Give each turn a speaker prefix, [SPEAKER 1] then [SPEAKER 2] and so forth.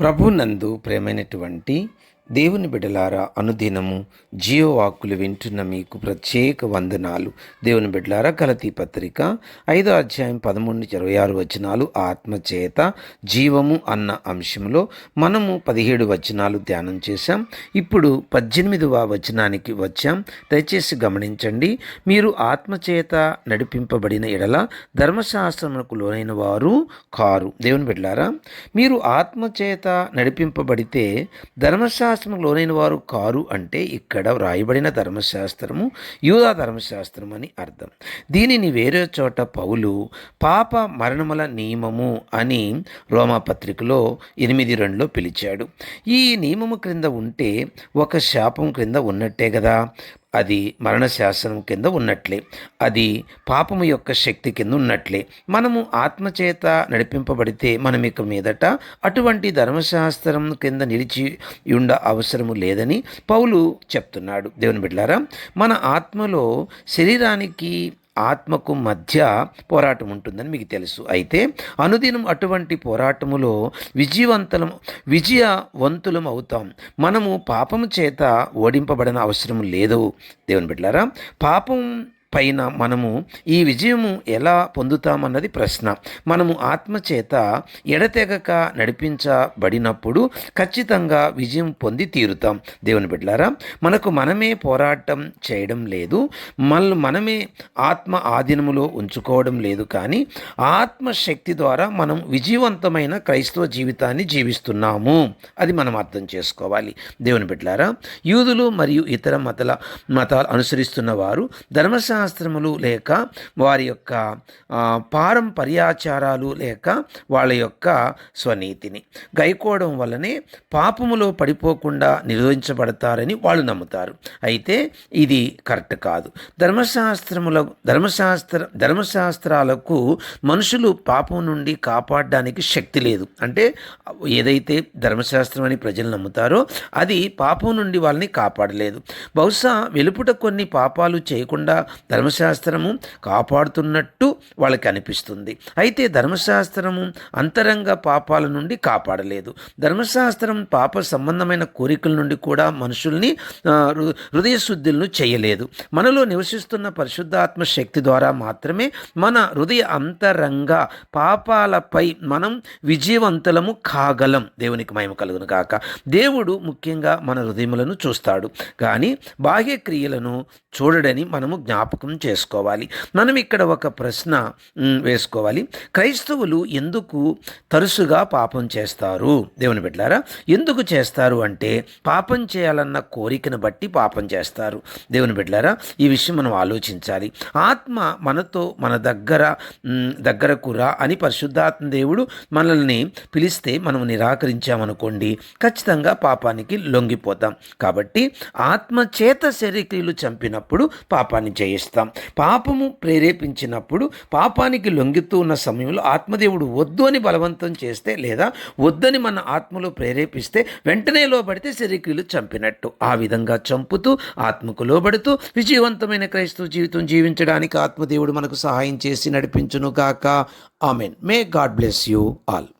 [SPEAKER 1] ప్రభునందు ప్రేమైనటువంటి దేవుని బిడ్డలారా అనుదినము జియో వింటున్న మీకు ప్రత్యేక వందనాలు. దేవుని బిడ్డలారా కలతీ పత్రిక ఐదో అధ్యాయం పదమూడు నుంచి ఇరవై ఆరు వచనాలు ఆత్మచేత జీవము అన్న అంశంలో మనము పదిహేడు వచనాలు ధ్యానం చేశాం. ఇప్పుడు పద్దెనిమిదవ వచనానికి వచ్చాం. దయచేసి గమనించండి. మీరు ఆత్మచేత నడిపింపబడిన ఎడల ధర్మశాస్త్రములకు లోనైన వారు కారు. దేవుని బిడ్డలారా మీరు ఆత్మచేత నడిపింపబడితే ధర్మశాస్త్రం లోనైన వారు కారు అంటే ఇక్కడ వ్రాయబడిన ధర్మశాస్త్రము యూదా ధర్మశాస్త్రం అని అర్థం. దీనిని వేరే చోట పౌలు పాప మరణముల నియమము అని రోమాపత్రికలో ఎనిమిది రెండులో పిలిచాడు. ఈ నియమము క్రింద ఉంటే ఒక శాపం క్రింద ఉన్నట్టే కదా. అది మరణశాసనం కింద ఉన్నట్లే. అది పాపము యొక్క శక్తి కింద ఉన్నట్లే. మనము ఆత్మచేత నడిపింపబడితే మనం ఇక మీదట అటువంటి ధర్మశాస్త్రం కింద నిలిచి ఉండ అవసరము లేదని పౌలు చెప్తున్నాడు. దేవుని బిడ్డారా మన ఆత్మలో శరీరానికి ఆత్మకు మధ్య పోరాటం ఉంటుందని మీకు తెలుసు. అయితే అనుదినం అటువంటి పోరాటములో విజయవంతులం విజయవంతులం అవుతాం. మనము పాపము చేత ఓడింపబడిన అవసరం లేదు. దేవుని బిడ్డారా పాపం పైన మనము ఈ విజయము ఎలా పొందుతామన్నది ప్రశ్న. మనము ఆత్మచేత ఎడతెగక నడిపించబడినప్పుడు ఖచ్చితంగా విజయం పొంది తీరుతాం. దేవుని బిడ్డలారా మనకు మనమే పోరాటం చేయడం లేదు. మళ్ళీ మనమే ఆత్మ ఆధీనములో ఉంచుకోవడం లేదు కానీ ఆత్మశక్తి ద్వారా మనం విజయవంతమైన క్రైస్తవ జీవితాన్ని జీవిస్తున్నాము. అది మనం అర్థం చేసుకోవాలి. దేవుని బిడ్డలారా యూదులు మరియు ఇతర మతల మతాలు అనుసరిస్తున్న వారు ధర్మశాస్త్రములు లేక వారి యొక్క పారంపర్యాచారాలు లేక వాళ్ళ యొక్క స్వనీతిని. గైకోవడం వల్లనే పాపములో పడిపోకుండా నిరోధించబడతారని వాళ్ళు నమ్ముతారు. అయితే ఇది కరెక్ట్ కాదు. ధర్మశాస్త్రముల ధర్మశాస్త్ర ధర్మశాస్త్రాలకు మనుషులు పాపం నుండి కాపాడడానికి శక్తి లేదు. అంటే ఏదైతే ధర్మశాస్త్రం అని ప్రజలు నమ్ముతారో అది పాపం నుండి వాళ్ళని కాపాడలేదు. బహుశా వెలుపుట కొన్ని పాపాలు చేయకుండా ధర్మశాస్త్రము కాపాడుతున్నట్టు వాళ్ళకి అనిపిస్తుంది. అయితే ధర్మశాస్త్రము అంతరంగ పాపాల నుండి కాపాడలేదు. ధర్మశాస్త్రం పాప సంబంధమైన కోరికల నుండి కూడా మనుషుల్ని హృదయ శుద్ధులను చేయలేదు. మనలో నివసిస్తున్న పరిశుద్ధాత్మ శక్తి ద్వారా మాత్రమే మన హృదయ అంతరంగ పాపాలపై మనం విజయవంతులము కాగలం. దేవునికి మహిమ కలుగును కాక దేవుడు ముఖ్యంగా మన హృదయములను చూస్తాడు. కానీ బాహ్య క్రియలను చూడడని మనము జ్ఞాపకం చేసుకోవాలి. మనం ఇక్కడ ఒక ప్రశ్న వేసుకోవాలి. క్రైస్తవులు ఎందుకు తరచుగా పాపం చేస్తారు? దేవుని బిడ్డారా ఎందుకు చేస్తారు అంటే పాపం చేయాలన్న కోరికను బట్టి పాపం చేస్తారు. దేవుని బిడ్డారా ఈ విషయం మనం ఆలోచించాలి. ఆత్మ మనతో మన దగ్గర దగ్గరకు రా అని పరిశుద్ధాత్మ దేవుడు మనల్ని పిలిస్తే మనం నిరాకరించామనుకోండి ఖచ్చితంగా పాపానికి లొంగిపోతాం. కాబట్టి ఆత్మ చేత శరీక్రియలు చంపినప్పుడు పాపాన్ని జయిస్తాం పాపము ప్రేరేపించినప్పుడు పాపానికి లొంగితూ ఉన్న సమయంలో ఆత్మదేవుడు వద్దు అని బలవంతం చేస్తే లేదా వద్దని మన ఆత్మలో ప్రేరేపిస్తే వెంటనే లోబడితే శరీక్రియలు చంపినట్టు. ఆ విధంగా చంపుతూ ఆత్మకు లోబడుతూ విజయవంతమైన క్రైస్తవ జీవితం జీవించడానికి ఆత్మదేవుడు మనకు సహాయం చేసి నడిపించును గాక amen. May God bless you all